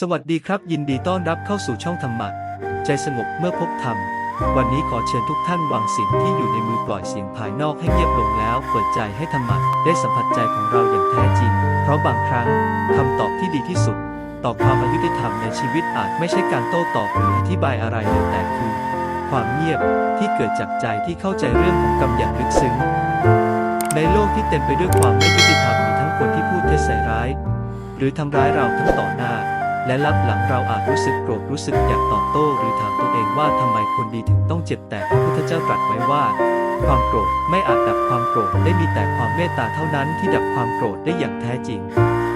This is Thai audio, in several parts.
สวัสดีครับ ยินดีต้อนรับเข้าสู่ช่องธรรมะ ใจสงบเมื่อพบธรรม วันนี้ขอเชิญทุกท่านวางสิ่งที่อยู่ในมือปล่อยเสียงภายนอกให้เงียบลงแล้ว เปิดใจให้ธรรมะได้สัมผัสใจของเราอย่างแท้จริง เพราะบางครั้งคำตอบที่ดีที่สุด ต่อความอายุติธรรมในชีวิตอาจไม่ใช่การโต้ตอบหรืออธิบายอะไรเลยแต่คือ ความเงียบที่เกิดจากใจที่เข้าใจเรื่องของกรรมอย่างลึกซึ้ง ในโลกที่เต็มไปด้วยความไม่ยุติธรรมมีทั้งคนที่พูดเท็จใส่ร้าย หรือทำร้ายเราทั้งต่อหน้า และลับหลังเราอาจรู้สึกโกรธรู้สึกอยากตอบโต้หรือถามตัวเองว่าทำไมคนดีถึงต้องเจ็บแต่พระพุทธเจ้าตรัสไว้ว่า ความโกรธไม่อาจดับความโกรธได้มีแต่ความเมตตาเท่านั้นที่ดับความโกรธได้อย่างแท้จริง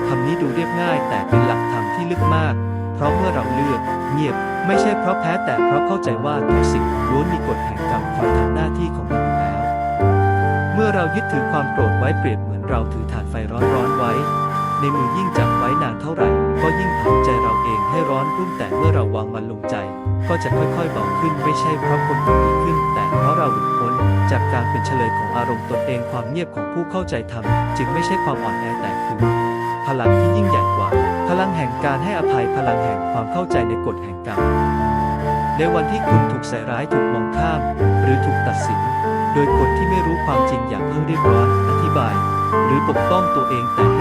คำนี้ดูเรียบง่ายแต่เป็นหลักธรรมที่ลึกมาก เพราะเมื่อเราเลือกเงียบ ไม่ใช่เพราะแพ้แต่เพราะเข้าใจว่าทุกสิ่งล้วนมีกฎแห่งกรรมคอยทำหน้าที่ของมันอยู่แล้ว เมื่อเรายึดถือความโกรธไว้เปรียบเหมือนเราถือถ่านไฟร้อนๆไว้ ในมือยิ่งจับไว้นานเท่าไหร่ ก็ยิ่งเผาใจเราเองให้ร้อนรุ่มแต่เมื่อเราวางมันลงใจ ก็จะค่อยๆเบาขึ้นไม่ใช่เพราะคนอื่นดีขึ้น แต่เพราะเราหลุดพ้นจากการเป็นเฉลยของอารมณ์ตนเองความเงียบของผู้เข้าใจธรรมจึงไม่ใช่ความอ่อนแอแต่คือพลังที่ยิ่งใหญ่กว่า พลังแห่งการให้อภัยพลังแห่งความเข้าใจในกฎแห่งกรรมในวันที่คุณถูกใส่ร้ายถูกมองข้าม หรือถูกตัดสิน โดยคนที่ไม่รู้ความจริงอย่างเพิ่งรีบร้อน อธิบาย หรือปกป้องตัวเองแต่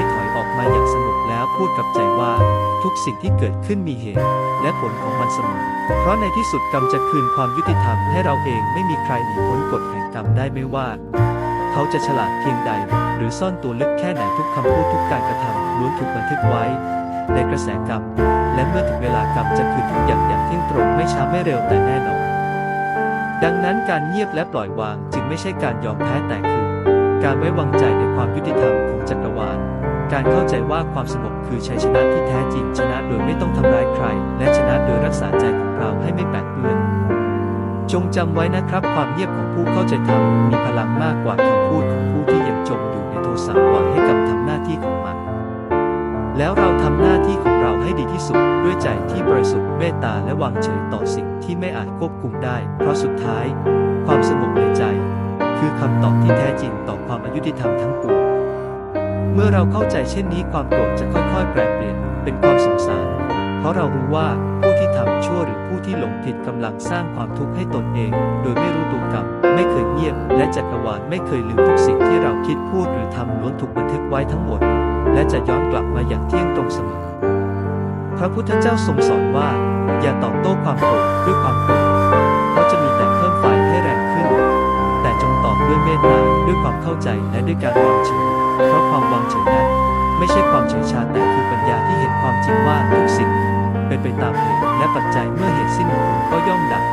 มาอย่างสงบแล้วพูดกับใจว่า ทุกสิ่งที่เกิดขึ้นมีเหตุ และผลของมันเสมอ เพราะในที่สุดกรรมจะคืนความยุติธรรมให้เราเองไม่มีใครหนีพ้นกฎแห่งกรรมได้ไม่ว่า เขาจะฉลาดเพียงใด หรือซ่อนตัวลึกแค่ไหนทุกคำพูดทุกการกระทำล้วนถูกบันทึกไว้ ในกระแสกรรม และเมื่อถึงเวลากรรมจะคืนทุกอย่างอย่างเที่ยงตรงไม่ช้าไม่เร็วแต่แน่นอนดังนั้นการเงียบและปล่อยวางจึงไม่ใช่การยอมแพ้แต่คือ การไว้วางใจในความยุติธรรมของจักรวาล การเข้าใจว่าความสงบคือชัยชนะที่แท้จริงชนะโดยไม่ต้องทำร้ายใคร และชนะโดยรักษาใจของเราให้ไม่แปดเปื้อนจงจำไว้นะครับ ความเงียบของผู้เข้าใจธรรมมีพลังมากกว่าคำพูดของผู้ที่ยังจมอยู่ในโทสะหวังให้กรรมทำหน้าที่ของมัน แล้วเราทำหน้าที่ของเราให้ดีที่สุด ด้วยใจที่บริสุทธิ์เมตตาและวางเฉยต่อสิ่งที่ไม่อาจควบคุมได้ เพราะสุดท้าย ความสงบในใจ คือคำตอบที่แท้จริงต่อความอายุติธรรมทั้งปวง เมื่อเราเข้าใจเช่นนี้ความโกรธจะค่อยๆแปรเปลี่ยนเป็นความสงสาร เพราะเรารู้ว่าผู้ที่ทำชั่วหรือผู้ที่หลงผิดกำลังสร้างความทุกข์ให้ตนเอง โดยไม่รู้ตัวกรรมไม่เคยเงียบ และจักรวาลไม่เคยลืมทุกสิ่งที่เราคิดพูดหรือทำล้วนถูกบันทึกไว้ทั้งหมด และจะย้อนกลับมาอย่างเที่ยงตรงเสมอพระพุทธเจ้าทรงสอนว่า อย่าตอบโต้ความโกรธด้วยความโกรธเพราะจะมีแต่เพิ่มไฟให้แรงขึ้น แต่จงตอบด้วยเมตตาด้วยความเข้าใจและด้วยการวางเฉย เพราะความวางเฉยนั้นไม่ใช่ความเฉยชาแต่คือปัญญาที่เห็นความจริงว่าทุกสิ่งเป็นไปตามเหตุและปัจจัยเมื่อเหตุสิ้นผลก็ย่อมดับ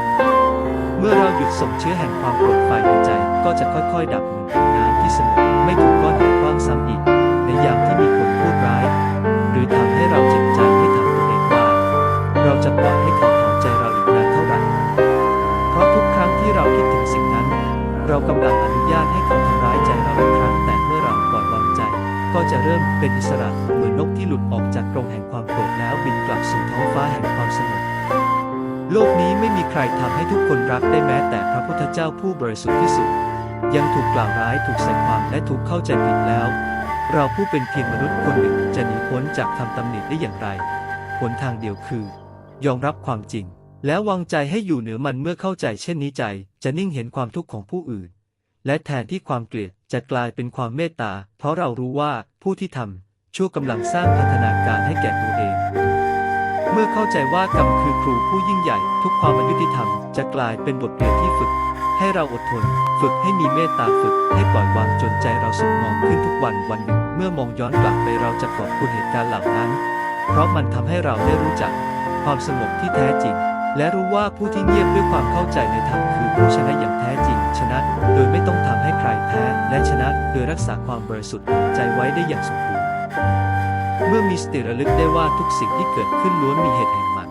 เมื่อเราหยุดส่งเชื้อแห่งความโกรธไฟในใจก็จะค่อยๆ ดับเหมือนน้ำที่สงบไม่ถูกก้อนหินคว้างซ้ำอีก ในยามที่มีคนพูดร้าย หรือทำให้เราเจ็บใจให้ถามตัวเองว่าเราจะปล่อยให้เขาเผาใจเราอีกนานเท่าไหร่เพราะทุกครั้งที่เราคิดถึงสิ่งนั้น เรากำลังอนุญาตให้เขา ก็จะเริ่มเป็นอิสระเหมือนนกที่หลุดออกจากกรงแห่งความโกรธแล้วบินกลับสู่ท้องฟ้าแห่งความสงบโลกนี้ไม่มีใครทำให้ทุกคนรักได้แม้แต่พระพุทธเจ้าผู้บริสุทธิ์ที่สุด ยังถูกกล่าวร้ายถูกใส่ความและถูกเข้าใจผิดแล้ว เราผู้เป็นเพียงมนุษย์คนหนึ่งจะหนีพ้นจากคำตำหนิได้อย่างไรหนทางเดียวคือ ยอมรับความจริง แล้ววางใจให้อยู่เหนือมันเมื่อเข้าใจเช่นนี้ใจ จะนิ่งเห็นความทุกข์ของผู้อื่น และแทนที่ความเกลียดจะกลายเป็นความเมตตา เพราะเรารู้ว่าผู้ที่ทำชั่วกำลังสร้างพัฒนาการให้แก่ตัวเอง เมื่อเข้าใจว่ากรรมคือครูผู้ยิ่งใหญ่ ทุกความอายุติธรรมจะกลายเป็นบทเรียนที่ฝึก ให้เราอดทน ฝึกให้มีเมตตาฝึก ให้ปล่อยวางจนใจเราสุขมองขึ้นทุกวันวันหนึ่ง เมื่อมองย้อนกลับไปเราจะขอบคุณเหตุการณ์เหล่านั้น เพราะมันทำให้เราได้รู้จัก ความสงบที่แท้จริง และรู้ว่าผู้ที่เงียบด้วยความเข้าใจในธรรมคือผู้ชนะอย่างแท้จริง ต้องทำให้ใครแพ้และชนะโดยรักษาความบริสุทธิ์ใจไว้ได้อย่างสมบูรณ์เมื่อมีสติระลึกได้ว่าทุกสิ่งที่เกิดขึ้นล้วนมีเหตุแห่งมัน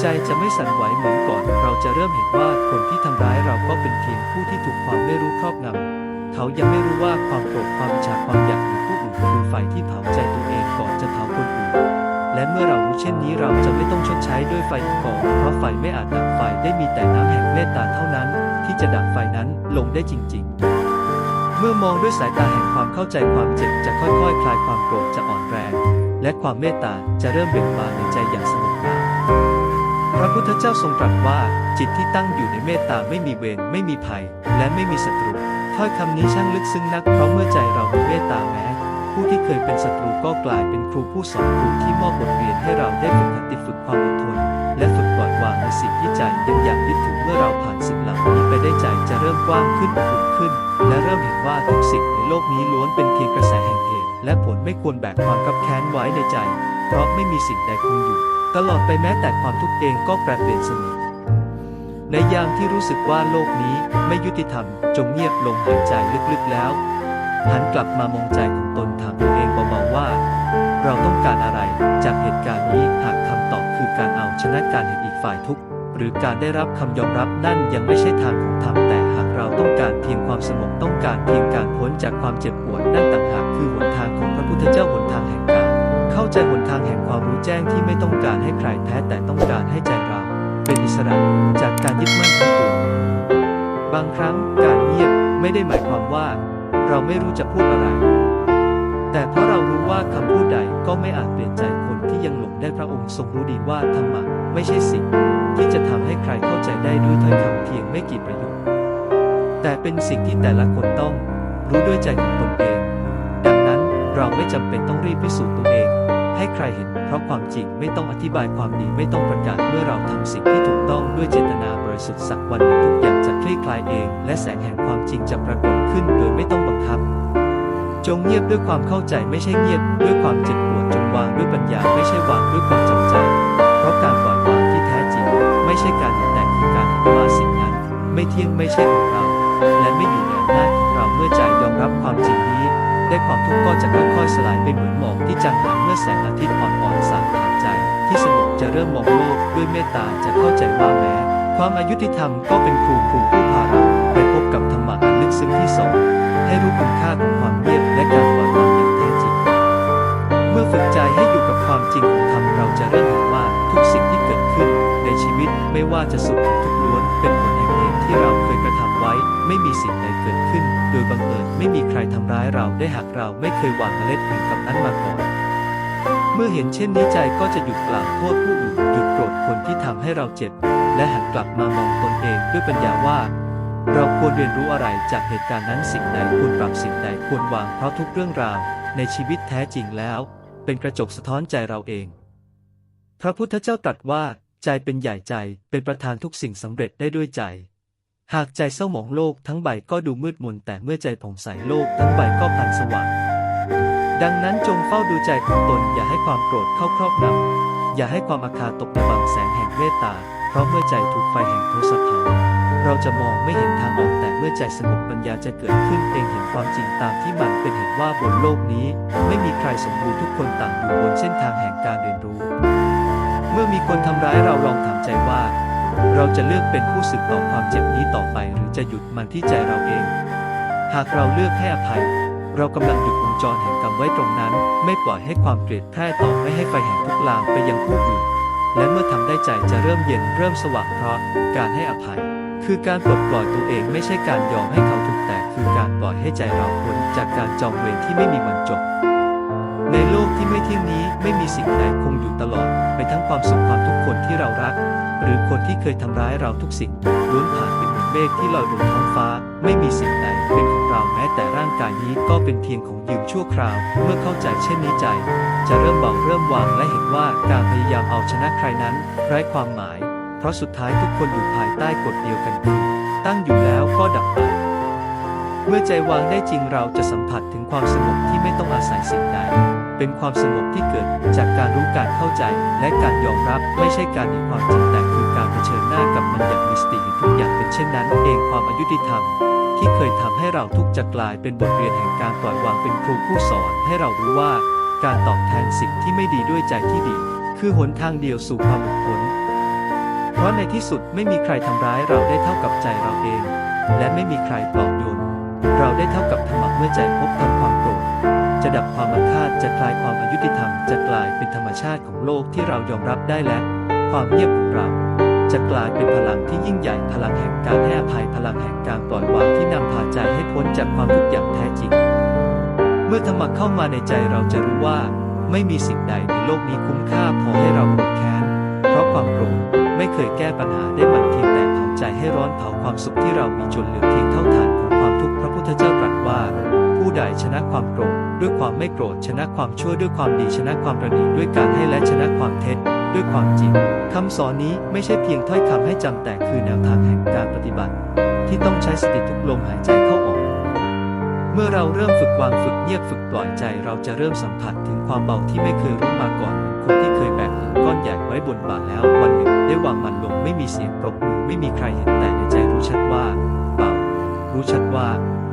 ใจจะไม่สั่นไหวเหมือนก่อน เราจะเริ่มเห็นว่าคนที่ทำร้ายเราก็เป็นเพียงผู้ที่ถูกความไม่รู้ครอบงำเขายังไม่รู้ว่าความโกรธความอิจฉาความอยากของผู้อื่นคือไฟที่เผาใจตัวเองก่อนจะเผาคนอื่นและเมื่อเรารู้เช่นนี้เราจะไม่ต้องชดใช้ด้วยไฟอีกก่อนเพราะไฟไม่อาจดับไฟได้มีแต่น้ำแห่งเมตตาเท่านั้น จะดับไฟนั้นลงได้จริง ๆ เมื่อมองด้วยสายตาแห่งความเข้าใจความเจ็บจะค่อยๆ คลายความโกรธจะอ่อนแรง และความเมตตาจะเริ่มเบ่งบานในใจอย่างสงบงามพระพุทธเจ้าทรงตรัสว่า จิตที่ตั้งอยู่ในเมตตาไม่มีเวรไม่มีภัย และไม่มีศัตรูถ้อยคำนี้ช่างลึกซึ้งนักเพราะเมื่อใจเรามีเมตตาแม้ ผู้ที่เคยเป็นศัตรูก็กลายเป็นครูผู้สอนครูที่มอบบทเรียนให้เราได้ฝึกขันติฝึกความอดทน และฝึกอยวางในสิ่งที่ใจยังอยากยึดถือเมื่อเราผ่านสิ่งเหล่านี้ไปได้ใจจะเริ่มกว้างขึ้นอุ่นขึ้น และเริ่มเห็นว่าทุกสิ่งในโลกนี้ล้วนเป็นเพียงกระแสแห่งเหตุและผลไม่ควรแบกความกับแค้นไว้ในใจ เพราะไม่มีสิ่งใดคงอยู่ ตลอดไปแม้แต่ความทุกข์เองก็แปรเปลี่ยนเสมอในยามที่รู้สึกว่าโลกนี้ไม่ยุติธรรม จงเงียบลงหายใจลึกๆแล้ว หันกลับมามองใจของตนถามตัวเองเบาๆว่า เราต้องการอะไรจากเหตุการณ์นี้หากคำตอบคือการเอาชนะการเห็น ฝ่ายทุกข์ หรือการได้รับคำยอมรับนั่นยังไม่ใช่ทางของธรรมแต่หากเราต้องการเพียงความสงบต้องการเพียงการพ้นจากความเจ็บปวดนั่นต่างหากคือหนทางของพระพุทธเจ้าหนทางแห่งการ เข้าใจหนทางแห่งความรู้แจ้งที่ไม่ต้องการให้ใครแพ้แต่ต้องการให้ใจเรา เป็นอิสระจากการยึดมั่นถือตัวบางครั้งการเงียบไม่ได้หมายความว่า เราไม่รู้จะพูดอะไร แต่เพราะเรารู้ว่าคำพูดใดก็ไม่อาจเปลี่ยนใจคนที่ยังหลงได้พระองค์ทรงรู้ดีว่าธรรมะไม่ใช่สิ่ง ที่จะทำให้ใครเข้าใจได้ด้วยถ้อยคำเพียงไม่กี่ประโยค แต่เป็นสิ่งที่แต่ละคนต้อง รู้ด้วยใจของตนเอง ดังนั้นเราไม่จำเป็นต้องรีบพิสูจน์ตัวเอง ให้ใครเห็น เพราะความจริงไม่ต้องอธิบายความดีไม่ต้องประกาศเมื่อเราทำสิ่งที่ถูกต้องด้วยเจตนาบริสุทธิ์สักวันหนึ่งทุกอย่างจะคลี่คลายเอง และแสงแห่งความจริงจะปรากฏขึ้นโดยไม่ต้องบังคับ จงเงียบด้วยความเข้าใจไม่ใช่เงียบด้วยความเจ็บปวดจงวางด้วยปัญญาไม่ใช่วางด้วยความจำใจ เพราะการปล่อยวางที่แท้จริง ไม่ใช่การเห็นแต่คือการเห็นว่าสิ่งนั้น ไม่เที่ยงไม่ใช่ของเรา และไม่อยู่ในอำนาจของเราเมื่อใจยอมรับความจริงนี้ ได้ความทุกข์ก็จะค่อยๆสลายไปเหมือนหมอกที่จางหายเมื่อแสงอาทิตย์อ่อนๆสาดผ่านใจ ที่สงบจะเริ่มมองโลกด้วยเมตตาจะเข้าใจว่าแม้ ความอายุติธรรมก็เป็นครูครูผู้พาเราไปพบกับธรรมะอัน กซึ้งที่สอนให้รู้คุณค่าของความเงียบและการปล่อยวางอย่างแท้จริง เมื่อฝึกใจให้อยู่กับความจริงของธรรมเราจะเริ่มเห็นว่าทุกสิ่งที่เกิดขึ้น ในชีวิตไม่ว่าจะสุขหรือทุกข์ล้วนเป็นผลแห่งเหตุที่เราเคยกระทำไว้ ไม่มีสิ่งใดเกิดขึ้น โดยบังเอิญไม่มีใครทำร้ายเราได้หากเราไม่เคยวางเมล็ดแห่งกรรมนั้นมาก่อนเมื่อเห็นเช่นนี้ใจก็จะหยุดกล่าวโทษผู้อื่นหยุดโกรธคนที่ทำให้เราเจ็บและหันกลับมามองตนเองด้วยปัญญาว่า เราควรเรียนรู้อะไรจากเหตุการณ์นั้นสิ่งใดควรปรับสิ่งใดควรวางเพราะทุกเรื่องราว ในชีวิตแท้จริงแล้ว เป็นกระจกสะท้อนใจเราเอง พระพุทธเจ้าตรัสว่า ใจเป็นใหญ่ใจเป็นประธานทุกสิ่งสำเร็จได้ด้วยใจ หากใจเศร้าหมองโลกทั้งใบก็ดูมืดมนแต่เมื่อใจผ่องใสโลกทั้งใบก็พันสว่างดังนั้นจงเฝ้าดูใจของตนอย่าให้ความโกรธเข้าครอบงำอย่าให้ความอาฆาตตกระบังแสงแห่งเมตตา เพราะเมื่อใจถูกไฟแห่งโทสะเผา เราจะมองไม่เห็นทางออกแต่เมื่อใจสงบปัญญาจะเกิดขึ้นเองเห็นความจริงตามที่มันเป็นเห็นว่าบนโลกนี้ ไม่มีใครสมบูรณ์ทุกคนต่างอยู่บนเส้นทางแห่งการเรียนรู้ เมื่อมีคนทำร้ายเราลองถามใจว่า เราจะเลือกเป็นผู้สืบต่อความเจ็บนี้ต่อไป หรือจะหยุดมันที่ใจเราเอง หากเราเลือกให้อภัย เรากำลังหยุดวงจรแห่งกรรมไว้ตรงนั้น ไม่ปล่อยให้ความเกลียดแพร่ต่อไม่ให้ไฟแห่งทุกข์ลามไปยังผู้อื่นและเมื่อทำได้ใจจะเริ่มเย็นเริ่มสว่างเพราะการให้อภัย คือการปลดปล่อยตัวเองไม่ใช่การยอมให้เขาถูกแต่คือการปล่อยให้ใจเราพ้นจากการจองเวรที่ไม่มีวันจบ ในโลกที่ไม่เที่ยงนี้ไม่มีสิ่งใดคงอยู่ตลอด ไปทั้งความสุขความทุกข์คนที่เรารัก หรือคนที่เคยทำร้ายเราทุกสิ่งล้วนผ่านเป็นเหมือนเมฆที่ลอยบนท้องฟ้า ไม่มีสิ่งใดเป็นของเราแม้แต่ร่างกายนี้ก็เป็นเพียงของยืมชั่วคราว เมื่อเข้าใจเช่นนี้ใจ จะเริ่มเบาเริ่มวางและเห็นว่าการพยายามเอาชนะใครนั้น ไร้ความหมาย เพราะสุดท้ายทุกคนอยู่ภายใต้กฎเดียวกันคือตั้งอยู่แล้วก็ดับไป เมื่อใจวางได้จริงเราจะสัมผัสถึงความสงบที่ไม่ต้องอาศัยสิ่งใด เป็นความสงบที่เกิดจากการรู้การเข้าใจ และการยอมรับไม่ใช่การเห็นความจริงแต่คือการเผชิญหน้ากับมันอย่างมีสติทุกอย่างเป็นเช่นนั้น เองความอายุติธรรมที่เคยทำให้เราทุกจะกลายเป็นบทเรียนแห่งการปล่อยวางเป็นครูผู้สอนให้เรารู้ว่า การตอบแทนสิ่งที่ไม่ดีด้วยใจที่ดี คือหนทางเดียวสู่ความหลุดพ้น เพราะในที่สุดไม่มีใครทำร้ายเราได้เท่ากับใจเราเอง และไม่มีใครปลอบโยนเราได้เท่ากับธรรมะเมื่อใจพบทำความโกรธจะดับความอาฆาตจะคลายความอายุติธรรม จะกลายเป็นธรรมชาติของโลกที่เรายอมรับได้และความเงียบของเรา จะกลายเป็นพลังที่ยิ่งใหญ่พลังแห่งการให้อภัยพลังแห่งการปล่อยวางที่นำพาใจให้พ้นจากความทุกข์อย่างแท้จริง เมื่อธรรมะเข้ามาในใจเราจะรู้ว่า ไม่มีสิ่งใดในโลกนี้คุ้มค่าพอให้เราโกรธแค้นเพราะความโกรธ ไม่เคยแก้ปัญหาได้มันเพียงแต่เผาใจให้ร้อนเผาความสุขที่เรามีจนเหลือเพียงเท่าฐานของความทุกข์พระพุทธเจ้าตรัสว่า ผู้ใดชนะความโกรธด้วยความไม่โกรธชนะความชั่วด้วยความดีชนะความประณีด้วยการให้และชนะความเท็จด้วยความจริงคำสอนนี้ไม่ใช่เพียงถ้อยคำให้จำแต่คือแนวทางแห่งการปฏิบัติ ที่ต้องใช้สติทุกลมหายใจเข้าออก เมื่อเราเริ่มฝึกวางฝึกเงียบฝึกปล่อยใจ เราจะเริ่มสัมผัสถึงความเบาที่ไม่เคยรู้มาก่อนคนที่เคยแบก ก้อนใหญ่ไว้บนบ่าแล้ววันหนึ่งได้วางมันลงไม่มีเสียงปรบมือไม่มีใครเห็นแต่ในใจรู้ชัดว่าเบารู้ชัดว่า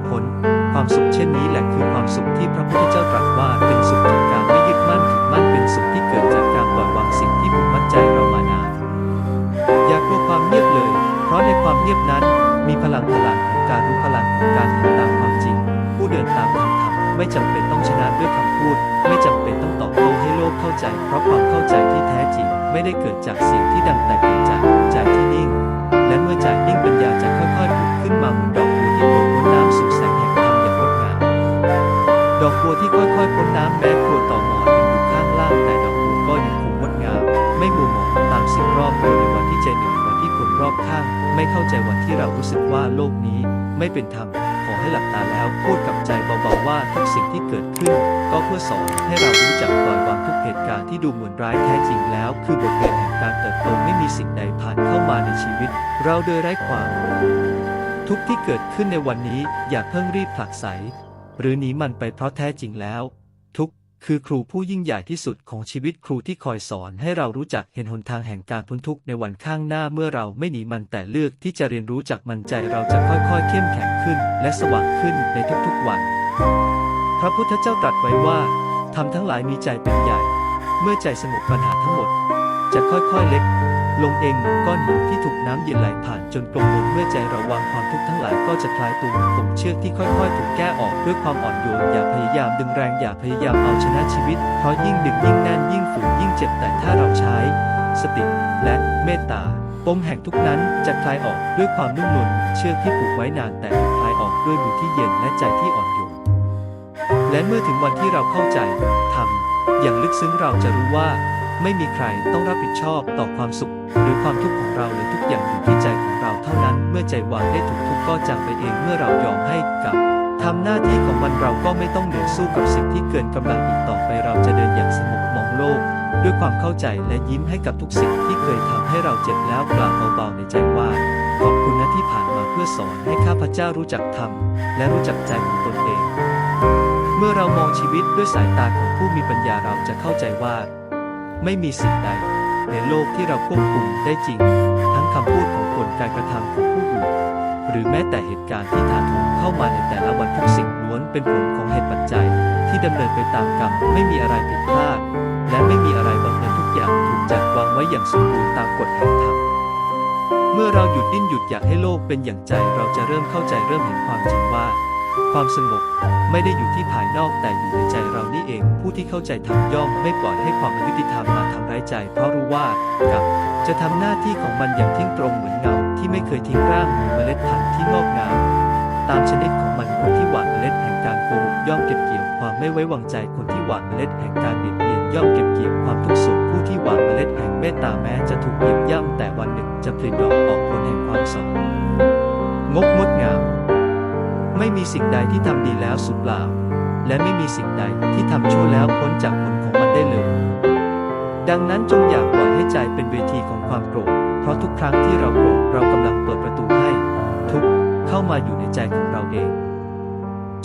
พ้นความสุขเช่นนี้แหละคือความสุขที่พระพุทธเจ้าตรัสว่าเป็นสุขจากการไม่ยึดมั่นถือมั่นเป็นสุขที่เกิดจากการปล่อยวางสิ่งที่ผูกมัดใจเรามานานอย่ากลัวความเงียบเลย เพราะในความเงียบนั้น มีพลังพลังของการรู้พลังของการเห็นตามความจริง ผู้เดินตามคำธรรม ไม่จำเป็นต้องชนะด้วยคำพูด ไม่จำเป็นต้องตอบโต้ให้โลกเข้าใจ เพราะความเข้าใจที่แท้จริง ไม่ได้เกิดจากเสียงที่ดังแต่เกิดจากใจที่นิ่ง และเมื่อใจนิ่งปัญญาจะค่อยๆผุดขึ้นมาเหมือนดอกบัวที่โผล่พ้นน้ำสู่แสงแห่งธรรมอย่างงดงามดอกบัวที่ค่อยๆพ้นน้ำแม้โคลนต่อหมอนยังอยู่ข้างล่างแต่ดอกบัวก็ยังคงงดงาม ไม่มัวหมองตามสิ่งรอบตัวในวันที่ใจเหนื่อยวันที่คนรอบข้าง ไม่เข้าใจวันที่เรารู้สึกว่าโลกนี้ไม่เป็นธรรม ให้หลับตาแล้วพูดกับใจเบาๆว่าทุกสิ่งที่เกิดขึ้น ก็เพื่อสอนให้เรารู้จักปล่อยวางทุกเหตุการณ์ที่ดูเหมือนร้ายแท้จริงแล้ว คือบทเรียนแห่งการเติบโตไม่มีสิ่งใดผ่านเข้ามาในชีวิต เราโดยไร้ความทุกที่เกิดขึ้นในวันนี้อย่าเพิ่งรีบผลักไสหรือหนีมันไปเพราะแท้จริงแล้ว คือครูผู้ยิ่งใหญ่ที่สุดของชีวิตครูที่คอยสอนให้เรารู้จักเห็นหนทางแห่งการพ้นทุกข์ในวันข้างหน้าเมื่อเราไม่หนีมันแต่เลือกที่จะเรียนรู้จากมันใจเราจะค่อยๆ เข้มแข็งขึ้น และสว่างขึ้นในทุกๆวัน พระพุทธเจ้าตรัสไว้ว่าทำทั้งหลายมีใจเป็นใหญ่ เมื่อใจสงบปัญหาทั้งหมด จะค่อยๆเล็ก ลงเองเหมือนก้อนหินที่ถูกน้ำเย็นไหลผ่านจนกลมลงเมื่อใจเราวางความทุกข์ทั้งหลายก็จะคลายตัวเหมือนปมเชือกที่ค่อยๆ ถูกแก้ออกด้วยความอ่อนโยนอย่าพยายามดึงแรงอย่าพยายามเอาชนะชีวิต เพราะยิ่งดึงยิ่งแน่นยิ่งฝืนยิ่งเจ็บแต่ถ้าเราใช้ สติและเมตตาปมแห่งทุกนั้นจะคลายออกด้วยความนุ่มนวลเชือกที่ผูกไว้นานแต่คลายออกด้วยมือที่เย็นและใจที่อ่อนโยนและเมื่อถึงวันที่เราเข้าใจทำอย่างลึกซึ้งเราจะรู้ว่า ไม่มีใครต้องรับผิดชอบต่อความสุข หรือความทุกข์ของเราเลยทุกอย่างอยู่ที่ใจของเราเท่านั้น เมื่อใจวางได้ถูกทุกข์ก็จางไปเองเมื่อเรายอมให้กับทำหน้าที่ของมันเราก็ไม่ต้องเหนื่อยสู้กับสิ่งที่เกินกำลังอีกต่อไปเราจะเดินอย่างสงบมองโลก ด้วยความเข้าใจและยิ้มให้กับทุกสิ่งที่เคยทำให้เราเจ็บแล้วกล่าวเบาๆในใจว่า ขอบคุณนะที่ผ่านมาเพื่อสอนให้ข้าพเจ้ารู้จักธรรมและรู้จักใจของตนเอง เมื่อเรามองชีวิตด้วยสายตาของผู้มีปัญญาเราจะเข้าใจว่า ไม่มีสิ่งใด ในโลกที่เราควบคุมได้จริง ทั้งคำพูดของคนการกระทำของผู้อื่น หรือแม้แต่เหตุการณ์ที่ถาโถมเข้ามาในแต่ละวันทุกสิ่งล้วนเป็นผลของเหตุปัจจัย ที่ดำเนินไปตามกรรมไม่มีอะไรผิดพลาด และไม่มีอะไรบังเอิญทุกอย่างถูกจัดวางไว้อย่างสมบูรณ์ตามกฎแห่งธรรมเมื่อเราหยุดดิ้นหยุดอยากให้โลกเป็นอย่างใจเราจะเริ่มเข้าใจเริ่มเห็นความจริงว่า ความสงบไม่ได้อยู่ที่ภายนอกแต่อยู่ในใจเรานี่เอง ผู้ที่เข้าใจธรรมย่อมไม่ปล่อยให้ความอยุติ ใจเพราะรู้ว่ากับจะทำหน้าที่ของมันอย่างเที่งตรงเหมือนเงาที่ไม่เคยทิ้งร่างเหมือเมล็ดพันธุ์ที่งอกงามตามชนิดของมันคนที่หว่านเมล็ดแห่งการโกหกย่อมเก็บเกี่ยวความไม่ไว้วางใจคนที่หว่านเมล็ดแห่งการเบียดเบียนย่อมเก็บเกี่ยวความทุกข์สุขผู้ที่หว่านเมล็ดแห่งเมตตาแม้จะถูกเหยียบย่ำแต่วันหนึ่งจะผลิดอกออกผลแห่งความสองงกงดงาม ไม่มีสิ่งใดที่ทำดีแล้วสุดเปล่า และไม่มีสิ่งใดที่ทำชั่วแล้วพ้นจากผลของมันได้เลย ดังนั้นจงอย่าปล่อยให้ใจเป็นเวทีของความโกรธ เพราะทุกครั้งที่เราโกรธเรากำลังเปิดประตูให้ ทุกเข้ามาอยู่ในใจของเราเอง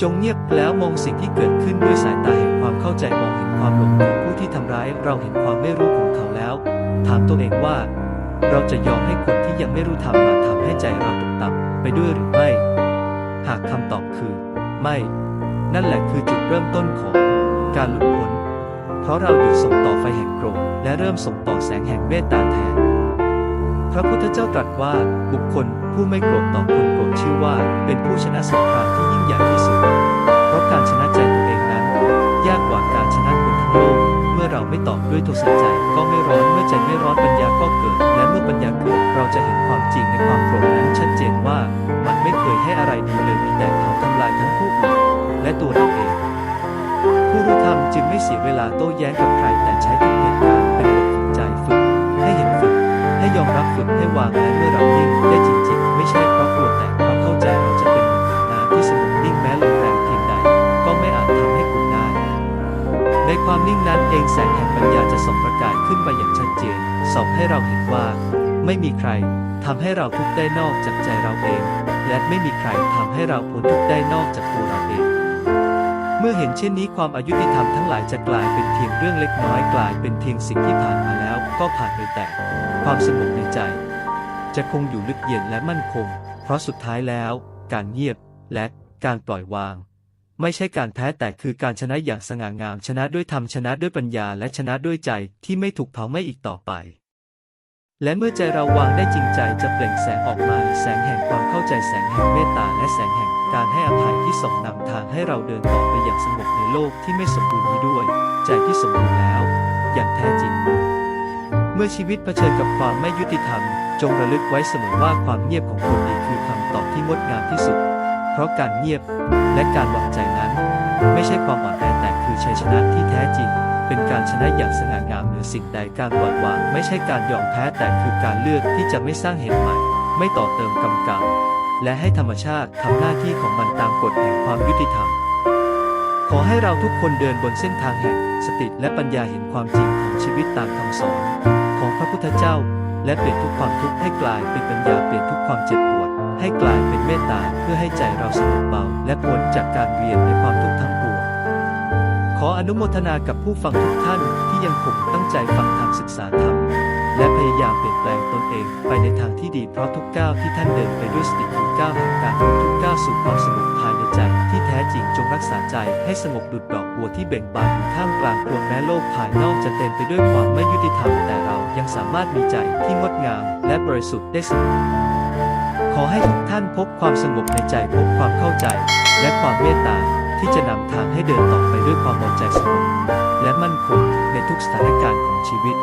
จงเงียบแล้วมองสิ่งที่เกิดขึ้นด้วยสายตาแห่งความเข้าใจมองเห็นความหลงของผู้ที่ทำร้าย เราเห็นความไม่รู้ของเขาแล้ว ถามตัวเองว่า เราจะยอมให้คนที่ยังไม่รู้ธรรมมาทำให้ใจเราตกต่ำไปด้วยหรือไม่ หากคำตอบคือ ไม่ นั่นแหละคือจุดเริ่มต้นของการหลุดพ้น เพราะเราหยุดส่งต่อไฟแห่งโกรธและเริ่มส่งต่อแสงแห่งเมตตาแทน พระพุทธเจ้าตรัสว่าบุคคลผู้ไม่โกรธต่อคนโกรธชื่อว่า เป็นผู้ชนะสงครามที่ยิ่งใหญ่ที่สุด เพราะการชนะใจตัวเองนั้น ยากกว่าการชนะคนทั้งโลก เมื่อเราไม่ตอบด้วยโทสะใจก็ไม่ร้อนเมื่อใจไม่ร้อนปัญญาก็เกิด และเมื่อปัญญาเกิดเราจะเห็นความจริงในความโกรธนั้นชัดเจนว่า มันไม่เคยให้อะไรดีเลยมีแต่เผาทำลายทั้งผู้อื่นและตัวเราเอง จึงไม่เสียเวลาโต้แย้งกับใครแต่ใช้ทุกเหตุการณ์เป็นบทฝึกใจฝึก ให้เห็นฝึก ให้ยอมรับฝึกให้วางและเมื่อเรานิ่งได้จริงๆ ไม่ใช่เพราะกลัวแต่เพราะเข้าใจเราจะเป็นเหมือนน้ำที่สงบนิ่งแม้ลมแรงเพียงใด ก็ไม่อาจทำให้คุณได้ ในความนิ่งนั้นเองแสงแห่งปัญญาจะส่องประกายขึ้นมาอย่างชัดเจนสองให้เราเห็นว่า ไม่มีใครทำให้เราทุกข์ได้นอกจากใจเราเอง และไม่มีใครทำให้เราพ้นทุกข์ได้นอกจากตัว มื่อเห็นเช่นนี้ความอายุติธรรมทั้งหลายจะกลายเป็นเพียงเรื่องเล็กน้อยกลายเป็นเพียงสิ่งที่ผ่านมาแล้ว ก็ผ่านไปแต่ ความสงบในใจ จะคงอยู่ลึกเย็นและมั่นคง เพราะสุดท้ายแล้ว การเงียบและการปล่อยวาง ไม่ใช่การแพ้แต่คือการชนะอย่างสง่างามชนะด้วยธรรมชนะด้วยปัญญาและชนะด้วยใจที่ไม่ถูกเผาไหม้อีกต่อไป และเมื่อใจเราวางได้จริงใจจะเปล่งแสงออกมา แสงแห่งความเข้าใจแสงแห่งเมตตาและแสงแห่งการให้อภัยที่ส่องนำทางให้เราเดินต่อไปอย่างสงบในโลกที่ไม่สมบูรณ์นี้ด้วย ใจที่สมบูรณ์แล้ว อย่างแท้จริง เมื่อชีวิตเผชิญกับความไม่ยุติธรรม จงระลึกไว้เสมอว่าความเงียบของคนดีคือคำตอบที่งดงามที่สุด เพราะการเงียบและการวางใจนั้น ไม่ใช่ความอ่อนแอแต่คือชัยชนะที่แท้จริง เป็นการชนะอย่างสง่างามเหนือสิ่งใดการปล่อยวางไม่ใช่การยอมแพ้แต่คือการเลือกที่จะไม่สร้างเหตุใหม่ ไม่ต่อเติมกรรมเก่าและให้ธรรมชาติทำหน้าที่ของมันตามกฎแห่งความยุติธรรม ขอให้เราทุกคนเดินบนเส้นทางแห่งสติและปัญญาเห็นความจริงของชีวิตตามคำสอน ของพระพุทธเจ้า และเปลี่ยนทุกความทุกข์ให้กลายเป็นปัญญาเปลี่ยนทุกความเจ็บปวด ให้กลายเป็นเมตตาเพื่อให้ใจเราสงบเบา และพ้นจากการเวียนในความทุกข์ทั้งปวง ขออนุโมทนากับผู้ฟังทุกท่านที่ยังคงตั้งใจฟังธรรมศึกษาธรรม และพยายามเปลี่ยนแปลงตนเองไปในทางที่ดีเพราะทุกก้าวที่ท่านเดินไปด้วยสติคือก้าวแห่งการพ้ทุกก้าวสู่ความสงบภายในใจที่แท้จริงจงรักษาใจให้สงบดุจดอกบัวที่เบ่งบานอยู่ท่ามกลางกวงแม้โลกภายนอกจะเต็มไปด้วยความไม่ยุติธรรมแต่เรายังสามารถมีใจที่งดงามและบริสุทธิ์ได้เสมอขอให้ทุกท่านพบความสงบในใจพบความเข้าใจ และความเมตตา ที่จะนำทางให้เดินต่อไปด้วยความเอาใจสงบและมั่นคงในทุกสถานการณ์ของชีวิต